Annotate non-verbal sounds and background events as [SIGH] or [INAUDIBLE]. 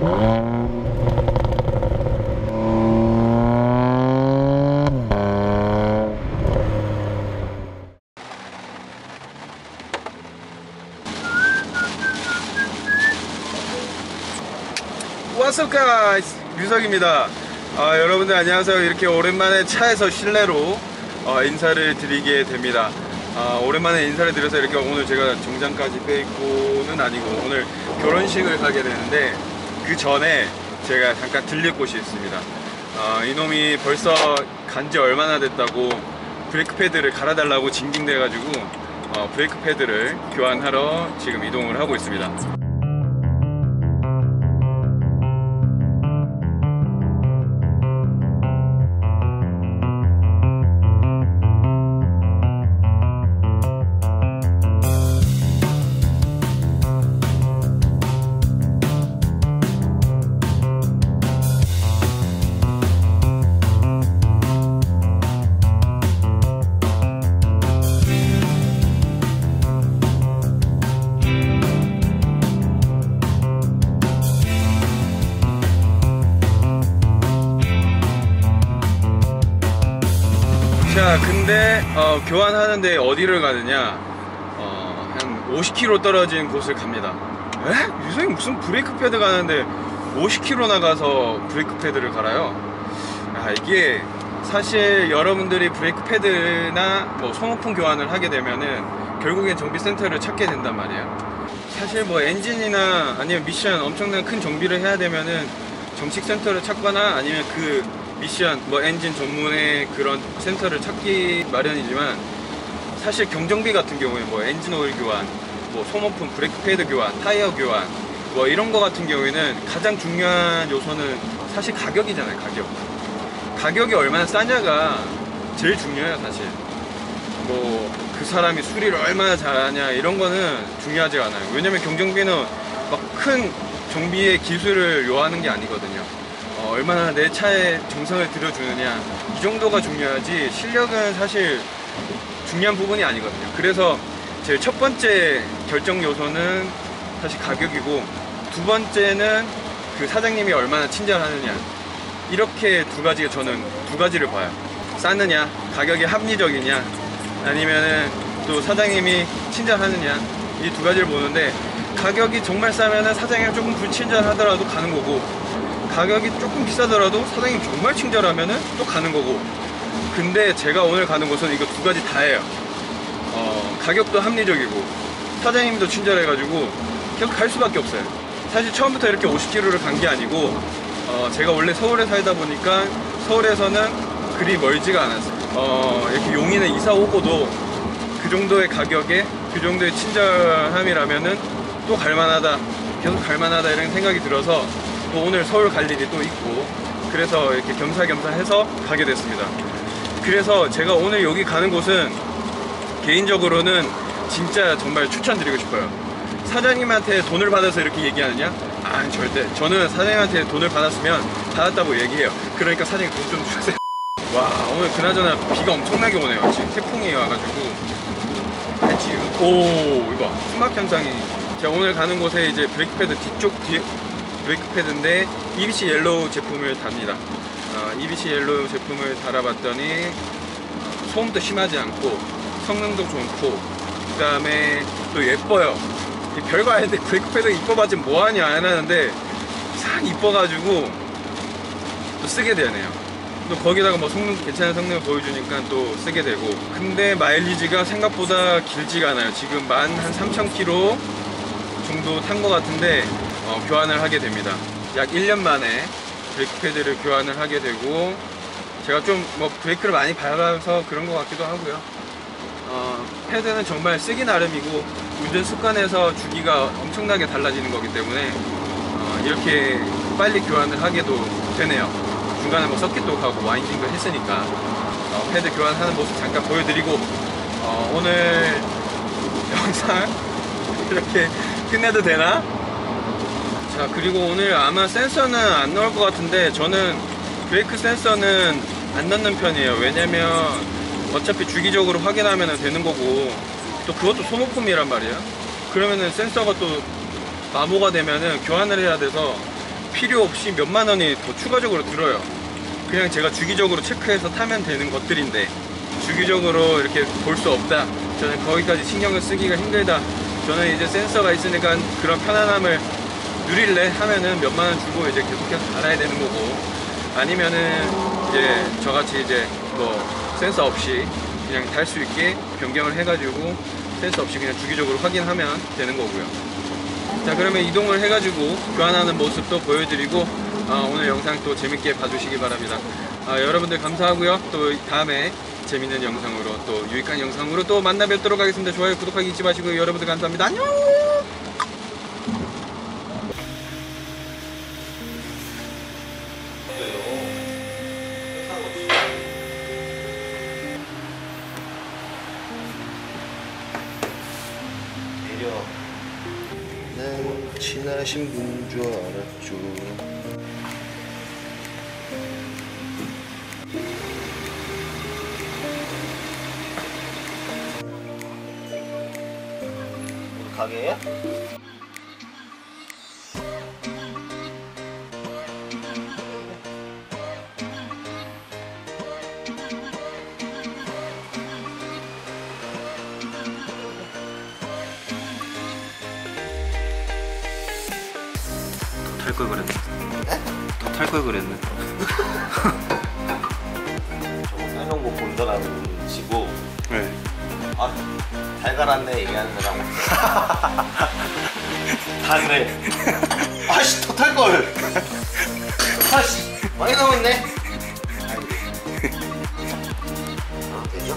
What's up guys 유석입니다. 아, 여러분들 안녕하세요. 이렇게 오랜만에 차에서 실내로 어, 인사를 드리게 됩니다. 아, 오랜만에 인사를 드려서 이렇게 오늘 제가 정장까지 빼입고는 아니고 오늘 결혼식을 가게 되는데 그 전에 제가 잠깐 들릴 곳이 있습니다. 아, 이놈이 벌써 간지 얼마나 됐다고 브레이크 패드를 갈아달라고 징징대가지고 어, 브레이크 패드를 교환하러 지금 이동을 하고 있습니다 자, 근데 어, 교환하는데 어디를 가느냐? 어, 한 50km 떨어진 곳을 갑니다. 에? 유성이 무슨 브레이크 패드 가는데 50km 나가서 브레이크 패드를 갈아요? 아, 이게 사실 여러분들이 브레이크 패드나 뭐 소모품 교환을 하게 되면은 결국엔 정비센터를 찾게 된단 말이에요. 사실 뭐 엔진이나 아니면 미션 엄청난 큰 정비를 해야 되면은 정식 센터를 찾거나 아니면 그 미션 뭐 엔진 전문의 그런 센터를 찾기 마련이지만 사실 경정비 같은 경우에 뭐 엔진 오일 교환, 뭐 소모품 브레이크 패드 교환, 타이어 교환 뭐 이런 거 같은 경우에는 가장 중요한 요소는 사실 가격이잖아요 가격. 가격이 얼마나 싸냐가 제일 중요해요 사실. 뭐 그 사람이 수리를 얼마나 잘하냐 이런 거는 중요하지 않아요. 왜냐면 경정비는 막 큰 정비의 기술을 요하는 게 아니거든요. 어, 얼마나 내 차에 정성을 들여주느냐. 이 정도가 중요하지 실력은 사실 중요한 부분이 아니거든요. 그래서 제첫 번째 결정 요소는 사실 가격이고 두 번째는 그 사장님이 얼마나 친절하느냐. 이렇게 두 가지가 저는 두 가지를 봐요. 싸느냐 가격이 합리적이냐 아니면은 또 사장님이 친절하느냐. 이 두 가지를 보는데 가격이 정말 싸면은 사장님이 조금 불친절하더라도 가는 거고 가격이 조금 비싸더라도 사장님 정말 친절하면은 또 가는 거고. 근데 제가 오늘 가는 곳은 이거 두 가지 다예요. 어, 가격도 합리적이고 사장님도 친절해가지고 계속 갈 수밖에 없어요. 사실 처음부터 이렇게 50km를 간 게 아니고 어, 제가 원래 서울에 살다 보니까 서울에서는 그리 멀지가 않았어요. 어, 이렇게 용인에 이사 오고도 그 정도의 가격에 그 정도의 친절함이라면은 또 갈만하다 계속 갈만하다 이런 생각이 들어서 또 오늘 서울 갈 일이 또 있고 그래서 이렇게 겸사겸사 해서 가게 됐습니다. 그래서 제가 오늘 여기 가는 곳은 개인적으로는 진짜 정말 추천드리고 싶어요. 사장님한테 돈을 받아서 이렇게 얘기하느냐? 아 절대. 저는 사장님한테 돈을 받았으면 받았다고 얘기해요. 그러니까 사장님 돈 좀 주세요. [LAUGHS] 와 오늘 그나저나 비가 엄청나게 오네요. 지금 태풍이 와가지고. 알지? 오 이거. 수막 현상이. 제가 오늘 가는 곳에 이제 브레이크 패드 뒤쪽 뒤에 브레이크 패드인데 EBC 옐로우 제품을 답니다. 어, EBC 옐로우 제품을 달아봤더니 소음도 심하지 않고 성능도 좋고 그 다음에 또 예뻐요. 이 별거 아닌데 브레이크 패드 이뻐봤지 뭐하냐 안 하는데 싹 이뻐가지고 또 쓰게 되네요. 또 거기다가 뭐 성능 괜찮은 성능을 보여주니까 또 쓰게 되고. 근데 마일리지가 생각보다 길지가 않아요. 지금 만 한 3,000km 정도 탄 것 같은데 어, 교환을 하게 됩니다. 약 1년 만에 브레이크 패드를 교환을 하게 되고 제가 좀 뭐 브레이크를 많이 밟아서 그런 것 같기도 하고요. 어, 패드는 정말 쓰기 나름이고 운전 습관에서 주기가 엄청나게 달라지는 거기 때문에 어, 이렇게 빨리 교환을 하게도 되네요. 중간에 뭐 서킷도 가고 와인딩도 했으니까 어, 패드 교환하는 모습 잠깐 보여드리고 어, 오늘 영상 [LAUGHS] 이렇게 끝내도 되나? 자 그리고 오늘 아마 센서는 안 넣을 것 같은데 저는 브레이크 센서는 안 넣는 편이에요 왜냐면 어차피 주기적으로 확인하면 되는 거고 또 그것도 소모품이란 말이에요 그러면은 센서가 또 마모가 되면은 교환을 해야 돼서 필요 없이 몇만 원이 더 추가적으로 들어요. 그냥 제가 주기적으로 체크해서 타면 되는 것들인데 주기적으로 이렇게 볼 수 없다. 저는 거기까지 신경을 쓰기가 힘들다. 저는 이제 센서가 있으니까 그런 편안함을 누릴래 하면은 몇만 원 주고 이제 계속해서 달아야 되는 거고 아니면은 이제 저같이 이제 뭐 센서 없이 그냥 달 수 있게 변경을 해가지고 센서 없이 그냥 주기적으로 확인하면 되는 거고요. 자 그러면 이동을 해가지고 교환하는 모습도 보여드리고 아, 오늘 영상 또 재밌게 봐주시기 바랍니다. 아, 여러분들 감사하고요. 또 다음에 재밌는 영상으로 또 유익한 영상으로 또 만나 뵙도록 하겠습니다. 좋아요 구독하기 잊지 마시고요. 여러분들 감사합니다. 안녕. 난 친하신 분 줄 알았죠. 가게야? 탈 걸 그랬네. 더 탈 걸 그랬네. 저거 거 본다라는 치고 네. 아 달걀았네 얘기하는. 다 그래. 아씨 더 탈 걸. 아씨 많이 남았네. 아 되죠?